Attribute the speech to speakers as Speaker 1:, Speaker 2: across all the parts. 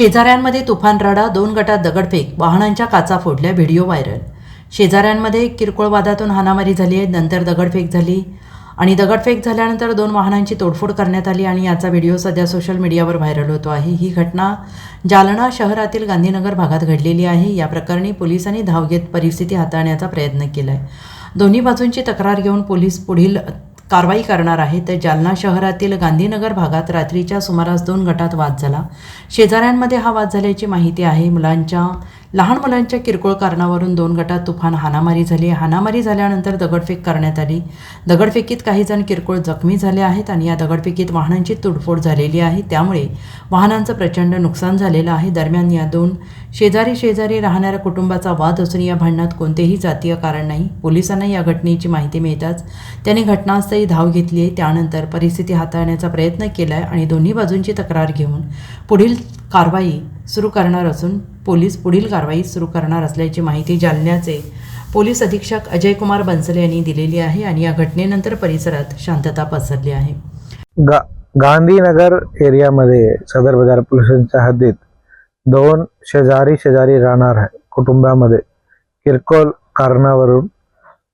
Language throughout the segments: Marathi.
Speaker 1: शेजाऱ्यांमध्ये तुफान राडा दोन गटात दगडफेक वाहनांच्या काचा फोडल्या व्हिडिओ व्हायरल. शेजाऱ्यांमध्ये किरकोळ वादातून हानामारी झाली आहे नंतर दगडफेक झाली. आणि दगडफेक झाल्यानंतर दोन वाहनांची तोडफोड करण्यात आली आणि याचा व्हिडिओ सध्या सोशल मीडियावर व्हायरल होतो आहे. ही घटना जालना शहरातील गांधीनगर भागात घडलेली आहे. या प्रकरणी पोलिसांनी धाव घेत परिस्थिती हाताळण्याचा प्रयत्न केला आहे दोन्ही बाजूंची तक्रार घेऊन पोलीस पुढील कारवाई करणार आहे तर जालना शहरातील गांधीनगर भागात रात्रीच्या सुमारास दोन गटात वाद झाला. शेजाऱ्यांमध्ये हा वाद झाल्याची माहिती आहे. मुलांच्या लहान मुलांच्या किरकोळ कारणावरून दोन गटात तुफान हानामारी झाली. हानामारी झाल्यानंतर दगडफेक करण्यात आली. दगडफेकीत काही जण किरकोळ जखमी झाले आहेत आणि या दगडफेकीत वाहनांची तुडफोड झालेली आहे. त्यामुळे वाहनांचं प्रचंड नुकसान झालेलं आहे. दरम्यान या दोन शेजारी शेजारी राहणाऱ्या कुटुंबाचा वाद असून या भांडणात कोणतेही जातीय कारण नाही. पोलिसांना या घटनेची माहिती मिळताच त्यांनी घटनास्थळी धाव घेतली आहे. त्यानंतर परिस्थिती हाताळण्याचा प्रयत्न केला आहे आणि दोन्ही बाजूंची तक्रार घेऊन पुढील कारवाई सुरू करणार असून पोलीस पुढील कारवाई सुरू करणार असल्याची माहिती जालन्याचे पोलीस अधीक्षक अजय कुमार बन्सले यांनी दिलेली आहे आणि या घटनेनंतर परिसरात शांतता पसरली आहे.
Speaker 2: गा गांधीनगर एरियामध्ये सदर बाजार पोलिसांच्या हद्दीत दोन शेजारी शेजारी राहणार कुटुंबामध्ये किरकोळ कारणावरून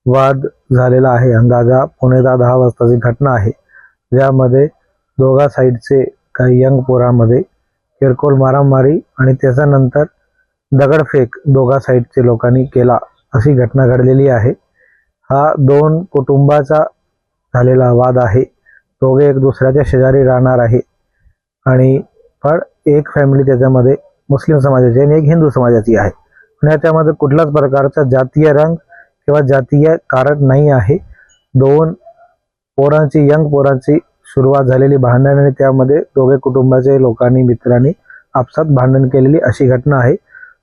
Speaker 2: वाद झालेला आहे. अंदाजा पुणे दहा दहा वाजताची घटना आहे. ज्यामध्ये दोघा साईडचे काही यंग पोरामध्ये किरकोळ मारामारी आणि त्याच्यानंतर दगडफेक दोघा साईडचे लोकांनी केला अशी घटना घडलेली आहे. हा दोन कुटुंबाचा झालेला वाद आहे. दोघे एक दुसऱ्याच्या शेजारी राहणार आहे. आणि पण एक फॅमिली त्याच्यामध्ये मुस्लिम समाजाची आणि एक हिंदू समाजाची आहे. पण याच्यामध्ये कुठल्याच प्रकारचा जातीय रंग किंवा जातीय कारण नाही आहे. दोन पोरांची यंग पोरांची सुरुवात झालेली भांडण आणि त्यामध्ये दोघे कुटुंबाचे लोकांनी मित्रांनी आपसात भांडण केलेली अशी घटना आहे.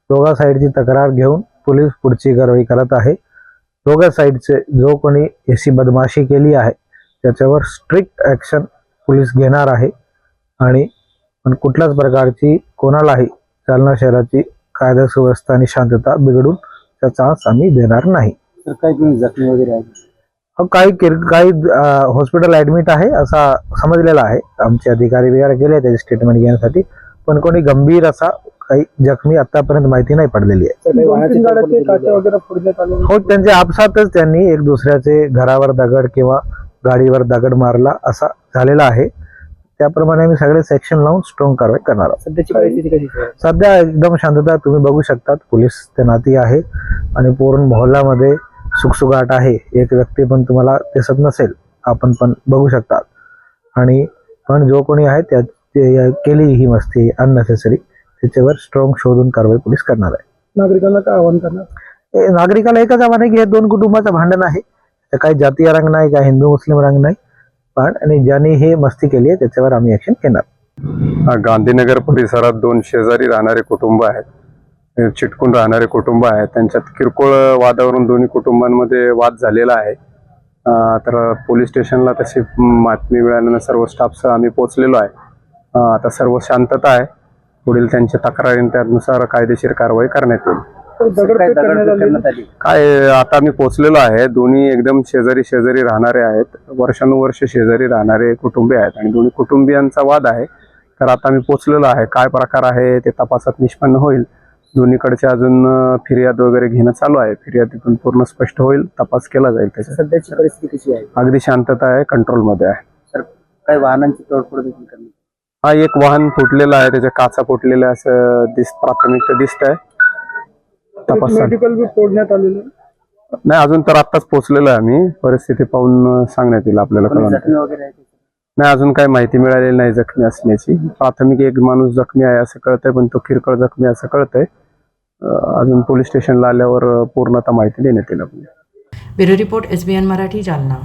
Speaker 2: दोघा साईडची तक्रार घेऊन पोलीस पुढची कारवाई करत आहे. दोघा साईडचे जो कोणी अशी बदमाशी केली आहे त्याच्यावर स्ट्रिक्ट ॲक्शन पोलीस घेणार आहे. आणि पण कुठल्याच प्रकारची कोणालाही जालना शहराची कायदा सुव्यवस्था आणि शांतता बिघडून त्याचा चान्स आम्ही देणार नाही.
Speaker 3: तर काही जखमी वगैरे आहे
Speaker 2: काही किर काही हॉस्पिटल ऍडमिट आहे असा समजलेला आहे. आमचे अधिकारी वगैरे गेले त्याचे स्टेटमेंट घेण्यासाठी पण कोणी गंभीर असा काही जखमी आतापर्यंत माहिती नाही पडलेली आहे. हो त्यांच्या आपसातच त्यांनी एक दुसऱ्याचे घरावर दगड किंवा गाडीवर दगड मारला असा झालेला आहे. त्याप्रमाणे आम्ही सगळे सेक्शन लावून स्ट्रॉंग कारवाई करणार आहोत? सध्या एकदम शांतता तुम्ही बघू शकतात. पोलीस तैनाती आहे आणि पूर्ण मोहल्ल्यामध्ये सुखसुगाट आहे. एक व्यक्ती पण तुम्हाला दिसत नसेल. आपण पण बघू शकतात. आणि पण जो कोणी आहे त्या ते केली ही मस्ती अननेसेसरी त्याच्यावर स्ट्रॉंग शोधून कारवाई पोलीस करणार आहे.
Speaker 4: नागरिकांना काय आवाहन करणार?
Speaker 2: नागरिकाला एकच आव्हान आहे की हे दोन कुटुंबाचं भांडण आहे. काही जातीय रंग नाही काही हिंदू मुस्लिम रंग नाही. पण आणि ज्यांनी हे मस्ती केली आहे त्याच्यावर आम्ही ऍक्शन घेणार.
Speaker 5: हा, गांधीनगर परिसरात दोन शेजारी राहणारे कुटुंब आहेत. चिटकून राहणारे कुटुंब आहेत. त्यांच्यात किरकोळ वादावरून दोन्ही कुटुंबांमध्ये वाद झालेला आहे. तर पोलीस स्टेशनला तशी बातमी मिळाल्यानं सर्व स्टाफसह आम्ही पोहोचलेलो आहे. आता सर्व शांतता आहे. पुढील त्यांच्या तक्रारी त्यानुसार कायदेशीर कारवाई करण्यात येईल. काय आता मी पोहोचलेलो आहे. दोन्ही एकदम शेजारी शेजारी राहणारे आहेत. वर्षानुवर्ष शेजारी राहणारे कुटुंबी आहेत आणि दोन्ही कुटुंबियांचा वाद आहे. तर आता मी पोहोचलेलो आहे. काय प्रकार आहे ते तपासात निष्पन्न होईल. दोन्हीकडचे अजून फिर्याद वगैरे घेणं चालू आहे. फिर्यादीतून पूर्ण स्पष्ट होईल तपास केला जाईल त्याच्यात.
Speaker 3: सध्याची परिस्थिती कशी आहे?
Speaker 5: अगदी शांतता आहे कंट्रोलमध्ये आहे.
Speaker 3: तर काही वाहनांची तोडफोड देखील करण्यात
Speaker 5: हा एक वाहन फुटलेलं आहे त्याच्या काचा फुटलेल्या असं दिस प्राथमिक दिसत आहे तपास.
Speaker 4: मेडिकल फोडण्यात आलेलं.
Speaker 5: नाही अजून तर आत्ताच पोहोचलेलो आहे आम्ही. परिस्थिती पाहून सांगण्यात येईल आपल्याला
Speaker 3: कोणी
Speaker 5: कळवण्यात येईल.
Speaker 3: जखमी वगैरे आहे का?
Speaker 5: नाही अजून काही माहिती मिळालेली नाही जखमी असण्याची. प्राथमिक एक माणूस जखमी आहे असं कळतंय पण तो किरकोळ जखमी असं कळतंय. अजून पोलीस स्टेशनला आल्यावर पूर्णतः माहिती देण्यात येईल आपल्याला
Speaker 1: bureau report S B N Marathi Jalna.